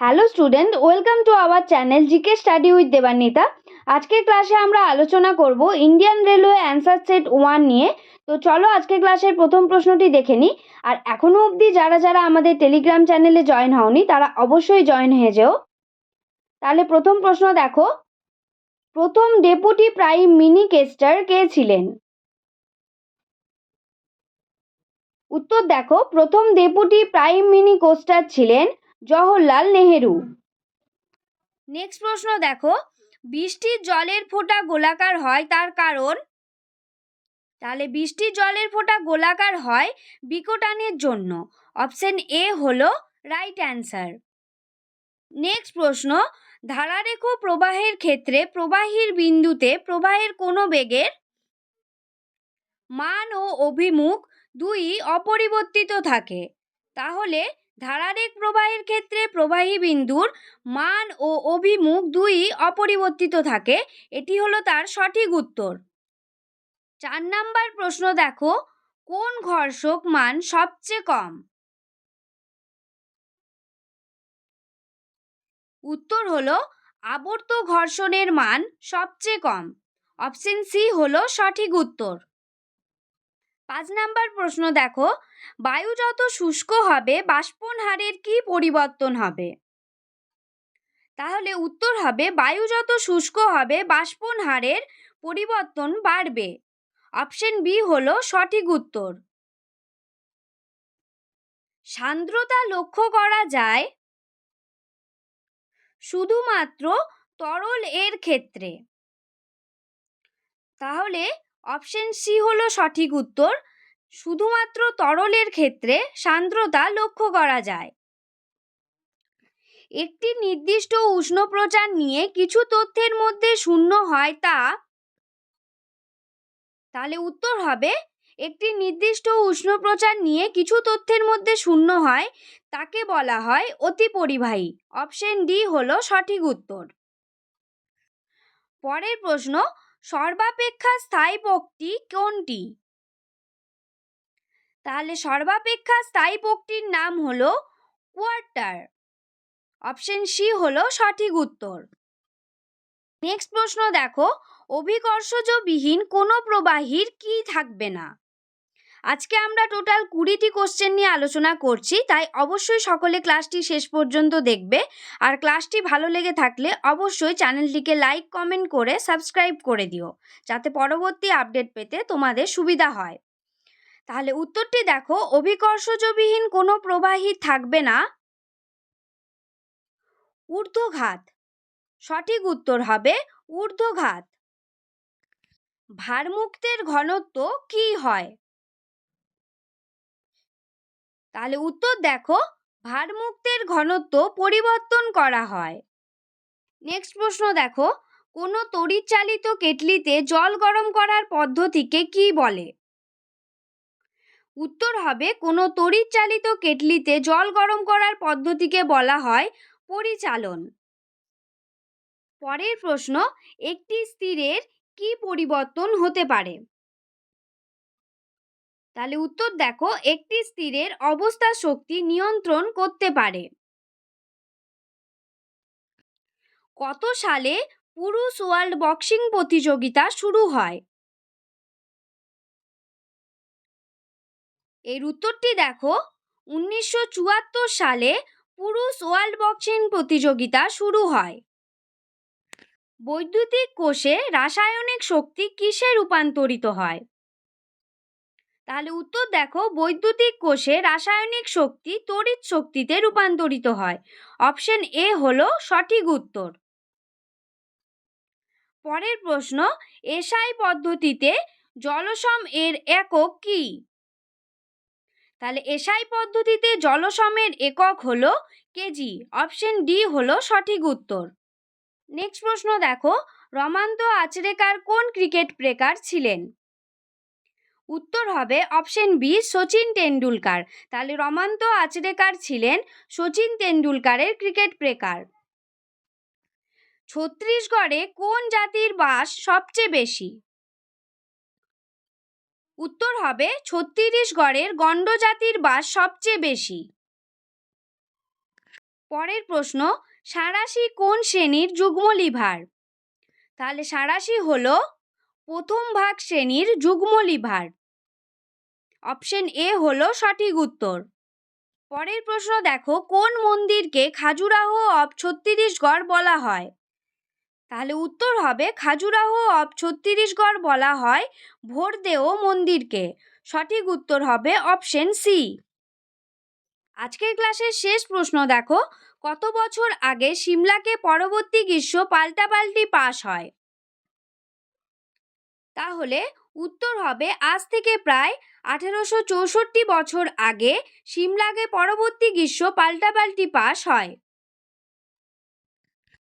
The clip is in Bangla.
Hello student welcome to our channel GK study with Debanwita আজকের ক্লাসে আমরা আলোচনা করব Indian railway answer set one নিয়ে। তো চলো আজকের ক্লাসের প্রথম প্রশ্নটি দেখে নিই। আর এখনও অবধি যারা যারা আমাদের টেলিগ্রাম চ্যানেলে জয়েন হওনি, তারা অবশ্যই জয়েন হয়ে যেও। তাহলে প্রথম প্রশ্ন দেখো। প্রথম ডেপুটি প্রাইম মিনিকেস্টার কে ছিলেন? উত্তর দেখো। প্রথম ডেপুটি প্রাইম মিনি কোস্টার ছিলেন জওহরলাল নেহেরু। নেক্সট প্রশ্ন দেখো। বৃষ্টির জলের ফোঁটা গোলাকার হয় তার কারণ? তাহলে বৃষ্টির জলের ফোঁটা গোলাকার হয় বিকটানের জন্য। অপশন এ হলো রাইট অ্যান্সার নেক্সট প্রশ্ন। ধারারেখ প্রবাহের ক্ষেত্রে প্রবাহীর বিন্দুতে প্রবাহের কোনো বেগের মান ও অভিমুখ দুই অপরিবর্তিত থাকে। তাহলে ধারারেখ প্রবাহের ক্ষেত্রে প্রবাহী বিন্দুর মান ও অভিমুখ দুই অপরিবর্তিত থাকে। এটি হলো তার সঠিক উত্তর। চার নাম্বার প্রশ্ন দেখো, কোন ঘর্ষক মান সবচেয়ে কম? উত্তর হলো, আবর্ত ঘর্ষণের মান সবচেয়ে কম। অপশন সি হলো সঠিক উত্তর। পাঁচ নাম্বার প্রশ্ন দেখো। বায়ু যত শুষ্ক হবে, বাষ্পন হারের কি পরিবর্তন হবে? তাহলে উত্তর হবে, বায়ু যত শুষ্ক হবে, বাষ্পন হারের পরিবর্তন বাড়বে। অপশন বি হলো সঠিক উত্তর। সান্দ্রতা লক্ষ্য করা যায় শুধুমাত্র তরল এর ক্ষেত্রে। তাহলে অপশন সি হলো সঠিক উত্তর। শুধুমাত্র তরলের ক্ষেত্রে সান্দ্রতা লক্ষ্য করা যায়। একটি নির্দিষ্ট উষ্ণ প্রচার নিয়ে কিছু তথ্যের মধ্যে শূন্য হয় তা তাহলে উত্তর হবে, একটি নির্দিষ্ট উষ্ণ প্রচার নিয়ে কিছু তথ্যের মধ্যে শূন্য হয়, তাকে বলা হয় অতি পরিবাহী। অপশন ডি হলো সঠিক উত্তর। পরের প্রশ্ন সর্বাপেক্ষা স্থায়ী পোকটি কোনটি? তাহলে সর্বাপেক্ষা স্থায়ী পোকটির নাম হলো কোয়ার্টার। অপশন সি হলো সঠিক উত্তর। নেক্সট প্রশ্ন দেখো, অভিকর্ষজবিহীন কোনো প্রবাহীর কি থাকবে না? আজকে আমরা টোটাল কুড়িটি কোশ্চেন নিয়ে আলোচনা করছি, তাই অবশ্যই সকলে ক্লাসটি শেষ পর্যন্ত দেখবে। আর ক্লাসটি ভালো লেগে থাকলে অবশ্যই চ্যানেলটিকে লাইক কমেন্ট করে সাবস্ক্রাইব করে দিও, যাতে পরবর্তী আপডেট পেতে তোমাদের সুবিধা হয়। তাহলে উত্তরটি দেখো, অভিকর্ষজবিহীন কোনো প্রবাহী থাকবে না। ঊর্ধ্বঘাত, সঠিক উত্তর হবে ঊর্ধ্বঘাত। ভারমুক্তের ঘনত্ব কি হয়? তাহলে উত্তর দেখো, ভারমুক্তের ঘনত্ব পরিবর্তন করা হয়। নেক্সট প্রশ্ন দেখো, কোনো তড়িৎচালিত কেটলিতে জল গরম করার পদ্ধতিকে কি বলে? উত্তর হবে, কোনো তড়িৎচালিত কেটলিতে জল গরম করার পদ্ধতিকে বলা হয় পরিচালন। পরের প্রশ্ন, একটি স্থিরের কি পরিবর্তন হতে পারে? তাহলে উত্তর দেখো, একটি স্থিরের অবস্থা শক্তি নিয়ন্ত্রণ করতে পারে। কত সালে পুরুষ ওয়ার্ল্ড বক্সিং প্রতিযোগিতা শুরু হয়? এর উত্তরটি দেখো, উনিশশো চুয়াত্তর সালে পুরুষ ওয়ার্ল্ড বক্সিং প্রতিযোগিতা শুরু হয়। বৈদ্যুতিক কোষে রাসায়নিক শক্তি কিসে রূপান্তরিত হয়? তাহলে উত্তর দেখো, বৈদ্যুতিক কোষে রাসায়নিক শক্তি তড়িৎ শক্তিতে রূপান্তরিত হয়। অপশন এ হলো সঠিক উত্তর। পরের প্রশ্ন, এসআই পদ্ধতিতে জলসম এর একক কি? তাহলে এসআই পদ্ধতিতে জলসমের একক হলো কেজি। অপশন ডি হলো সঠিক উত্তর। নেক্সট প্রশ্ন দেখো, রমান্ত আচরেকার কোন ক্রিকেট প্রেকার ছিলেন? উত্তর হবে অপশন বি, সচিন তেন্ডুলকার। তাহলে রমান্ত আচরেকার ছিলেন সচিন তেন্ডুলকারের ক্রিকেট প্রেকার ছত্তিশগড়ে কোন জাতির বাস সবচেয়ে বেশি? উত্তর হবে ছত্তিশগড়ের গণ্ড জাতির বাস সবচেয়ে বেশি। পরের প্রশ্ন সাঁড়াশি কোন শ্রেণির যুগ্ম লিভার? তাহলে সাঁড়াশি হল প্রথম ভাগ শ্রেণির যুগ্ম লিভার। অপশন এ হলো সঠিক উত্তর। পরের প্রশ্ন দেখো, কোন মন্দিরকে খাজুরাহো অব ছত্তিশগড় বলা হয়? তাহলে উত্তর হবে খাজুরাহো অব ছত্তিশগড় বলা হয় ভোরদেও মন্দিরকে। সঠিক উত্তর হবে অপশন সি আজকের ক্লাসের শেষ প্রশ্ন দেখো, কত বছর আগে সিমলাকে পরবর্তী গ্রীষ্ম পাল্টাপাল্টি পাস হয়? তাহলে উত্তর হবে আজ থেকে প্রায় আঠেরোশো চৌষট্টি বছর আগে সিমলাগে পরবর্তী গ্রীষ্ম পাল্টাপাল্টি পাস হয়।